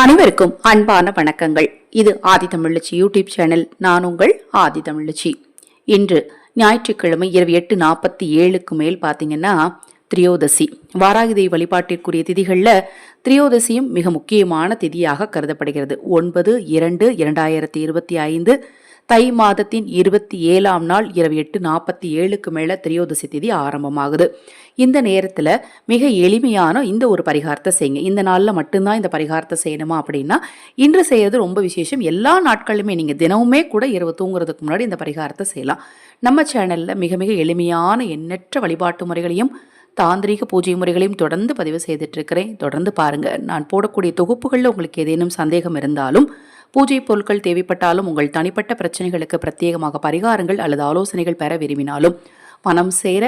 அனைவருக்கும் அன்பான வணக்கங்கள். இது ஆதி தமிழச்சி யூடியூப் சேனல். நான் உங்கள் ஆதி தமிழச்சி. இன்று ஞாயிற்றுக்கிழமை இரவு எட்டு நாற்பத்தி ஏழுக்கு மேல் பார்த்தீங்கன்னா திரியோதசி. வாராகிதை வழிபாட்டிற்குரிய திதிகளில் திரியோதசியும் மிக முக்கியமான திதியாக கருதப்படுகிறது. ஒன்பது இரண்டு இரண்டாயிரத்தி இருபத்தி ஐந்து தை மாதத்தின் இருபத்தி ஏழாம் நாள் இரவு எட்டு நாற்பத்தி ஏழுக்கு மேலே திரியோதசி திதி ஆரம்பமாகுது. இந்த நேரத்தில் மிக எளிமையான இந்த ஒரு பரிகாரத்தை செய்யுங்க. இந்த நாளில் மட்டும்தான் இந்த பரிகாரத்தை செய்யணுமா அப்படின்னா இன்று செய்யறது ரொம்ப விசேஷம். எல்லா நாட்களுமே நீங்கள் தினமுமே கூட இரவு தூங்குறதுக்கு முன்னாடி இந்த பரிகாரத்தை செய்யலாம். நம்ம சேனலில் மிக மிக எளிமையான எண்ணற்ற வழிபாட்டு முறைகளையும் தாந்திரீக பூஜை முறைகளையும் தொடர்ந்து பதிவு செய்துட்டு இருக்கிறேன். தொடர்ந்து பாருங்கள் நான் போடக்கூடிய தொகுப்புகளில் உங்களுக்கு ஏதேனும் சந்தேகம் இருந்தாலும் பூஜை பொருட்கள் தேவைப்பட்டாலும் உங்கள் தனிப்பட்ட பிரச்சனைகளுக்கு பிரத்யேகமாக பரிகாரங்கள் அல்லது ஆலோசனைகள் பெற விரும்பினாலும் பணம் சேர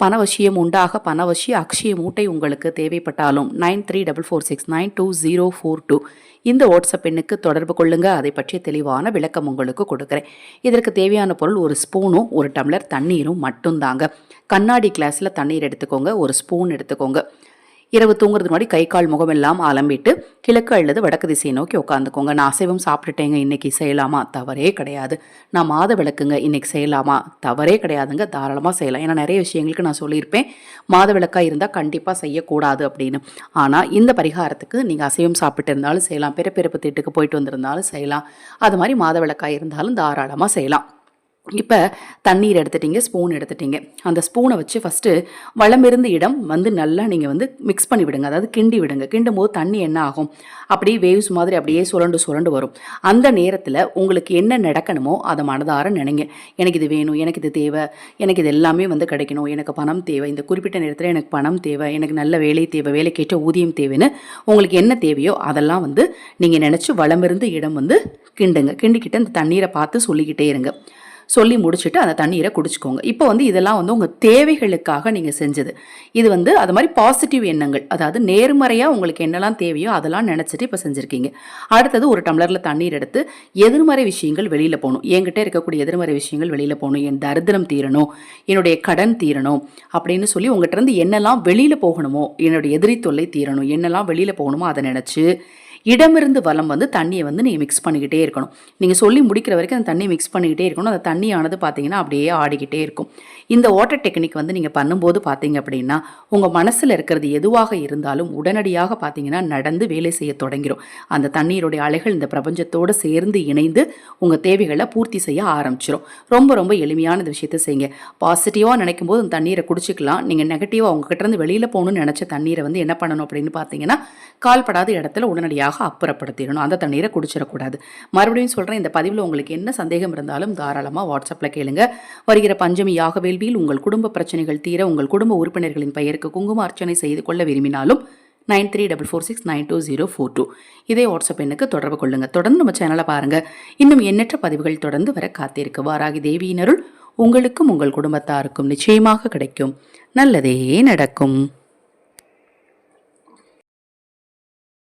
பணவசியம் உண்டாக பணவசிய அக்ஷய மூட்டை உங்களுக்கு தேவைப்பட்டாலும் nine three double four six nine two zero four two. இந்த வாட்ஸ்அப் எண்ணுக்கு தொடர்பு கொள்ளுங்க. அதை பற்றிய தெளிவான விளக்கம் உங்களுக்கு கொடுக்குறேன். இதற்கு தேவையான பொருள் ஒரு ஸ்பூனும் ஒரு டம்ளர் தண்ணீரும் மட்டும்தாங்க. கண்ணாடி கிளாஸில் தண்ணீர் எடுத்துக்கோங்க. ஒரு ஸ்பூன் எடுத்துக்கோங்க. இரவு தூங்குறதுக்கு முன்னாடி கை கால் முகம் எல்லாம் அலம்பிட்டு கிழக்கு அல்லது வடக்கு திசையை நோக்கி உட்காந்துக்கோங்க நான் அசைவம் சாப்பிட்டுட்டேங்க இன்னைக்கு செய்யலாமா? தவறே கிடையாது. நான் மாத விளக்குங்க இன்னைக்கு செய்யலாமா? தவறே கிடையாதுங்க தாராளமாக செய்யலாம். ஏன்னா நிறைய விஷயங்களுக்கு நான் சொல்லியிருப்பேன். மாத விளக்காக இருந்தால் கண்டிப்பாக செய்யக்கூடாது அப்படின்னு. ஆனால் இந்த பரிகாரத்துக்கு நீங்கள் அசைவம் சாப்பிட்டு இருந்தாலும் செய்யலாம். பிறப்பிறப்பு திட்டுக்கு போயிட்டு வந்திருந்தாலும் செய்யலாம். அது மாதிரி மாத விளக்காக இருந்தாலும் தாராளமாக செய்யலாம். இப்போ தண்ணீர் எடுத்துட்டீங்க ஸ்பூன் எடுத்துட்டீங்க. அந்த ஸ்பூனை வச்சு ஃபஸ்ட்டு வளமிருந்த இடம் வந்து நல்லா நீங்கள் வந்து மிக்ஸ் பண்ணி விடுங்க. அதாவது கிண்டி விடுங்க. கிண்டும் போது தண்ணி என்ன ஆகும்? அப்படியே வேவ்ஸ் மாதிரி அப்படியே சுரண்டு சுரண்டு வரும். அந்த நேரத்தில் உங்களுக்கு என்ன நடக்கணுமோ அதை மனதார நினைங்க. எனக்கு இது வேணும் எனக்கு இது தேவை எனக்கு இது எல்லாமே வந்து கிடைக்கணும். எனக்கு பணம் தேவை. இந்த குறிப்பிட்ட நேரத்தில் எனக்கு பணம் தேவை எனக்கு நல்ல வேலை தேவை வேலைக்கேற்ற ஊதியம் தேவைன்னு உங்களுக்கு என்ன தேவையோ அதெல்லாம் வந்து நீங்கள் நினச்சி வளமிருந்து இடம் வந்து கிண்டுங்க. கிண்டிக்கிட்டு அந்த தண்ணீரை பார்த்து சொல்லிக்கிட்டே இருங்க. சொல்லி முடிச்சுட்டு அந்த தண்ணீரை குடிச்சுக்கோங்க. இப்போ வந்து இதெல்லாம் வந்து உங்கள் தேவைகளுக்காக நீங்கள் செஞ்சது. இது வந்து அது மாதிரி பாசிட்டிவ் எண்ணங்கள் அதாவது நேர்மறையாக உங்களுக்கு என்னெல்லாம் தேவையோ அதெல்லாம் நினச்சிட்டு இப்போ செஞ்சுருக்கீங்க. அடுத்தது ஒரு டம்ளரில் தண்ணீர் எடுத்து எதிர்மறை விஷயங்கள் வெளியில் போகணும். என்கிட்ட இருக்கக்கூடிய எதிர்மறை விஷயங்கள் வெளியில் போகணும். என் தரித்திரம் தீரணும் என்னுடைய கடன் தீரணும் அப்படின்னு சொல்லி உங்கள்கிட்ட இருந்து என்னெல்லாம் வெளியில் போகணுமோ என்னுடைய எதிரி தொல்லை தீரணும் என்னெல்லாம் வெளியில் போகணுமோ அதை நினச்சி இடமிருந்து வலம் வந்து தண்ணியை வந்து நீங்கள் மிக்ஸ் பண்ணிக்கிட்டே இருக்கணும். நீங்கள் சொல்லி முடிக்கிற வரைக்கும் அந்த தண்ணியை மிக்ஸ் பண்ணிக்கிட்டே இருக்கணும். அந்த தண்ணியானது பார்த்தீங்கன்னா அப்படியே ஆடிக்கிட்டே இருக்கும். இந்த வாட்டர் டெக்னிக் வந்து நீங்கள் பண்ணும்போது பார்த்தீங்க அப்படின்னா உங்கள் மனசில் இருக்கிறது எதுவாக இருந்தாலும் உடனடியாக பார்த்தீங்கன்னா நடந்து வேலை செய்ய தொடங்கிடும் அந்த தண்ணீருடைய அலைகள் இந்த பிரபஞ்சத்தோடு சேர்ந்து இணைந்து உங்கள் தேவைகளை பூர்த்தி செய்ய ஆரம்பிச்சிடும் ரொம்ப ரொம்ப எளிமையான இந்த விஷயத்தை செய்யுங்க. பாசிட்டிவாக நினைக்கும் போது அந்த தண்ணீரை குடிச்சிக்கலாம். நீங்கள் நெகட்டிவாக உங்ககிட்ட இருந்து வெளியில் போகணும்னு நினச்ச தண்ணீரை வந்து என்ன பண்ணணும் அப்படின்னு பார்த்தீங்கன்னா கால்படாத இடத்துல உடனடியாக முழுமையாக அப்புறப்படுத்திடணும். அந்த தண்ணீரை குடிச்சிடக்கூடாது. மறுபடியும் சொல்கிறேன் இந்த பதிவில் உங்களுக்கு என்ன சந்தேகம் இருந்தாலும் தாராளமாக வாட்ஸ்அப்பில் கேளுங்க. வருகிற பஞ்சமி யாக வேள்வியில் உங்கள் குடும்ப பிரச்சனைகள் தீர உங்கள் குடும்ப உறுப்பினர்களின் பெயருக்கு குங்கும அர்ச்சனை செய்து கொள்ள விரும்பினாலும் nine three double four six nine two zero four two. இதே வாட்ஸ்அப் எண்ணுக்கு தொடர்பு கொள்ளுங்கள் தொடர்ந்து நம்ம சேனலை பாருங்கள் இன்னும் எண்ணற்ற பதிவுகள் தொடர்ந்து வர காத்திருக்கு வாராகி தேவியினருள் உங்களுக்கும் உங்கள் குடும்பத்தாருக்கும் நிச்சயமாக கிடைக்கும். நல்லதே நடக்கும்.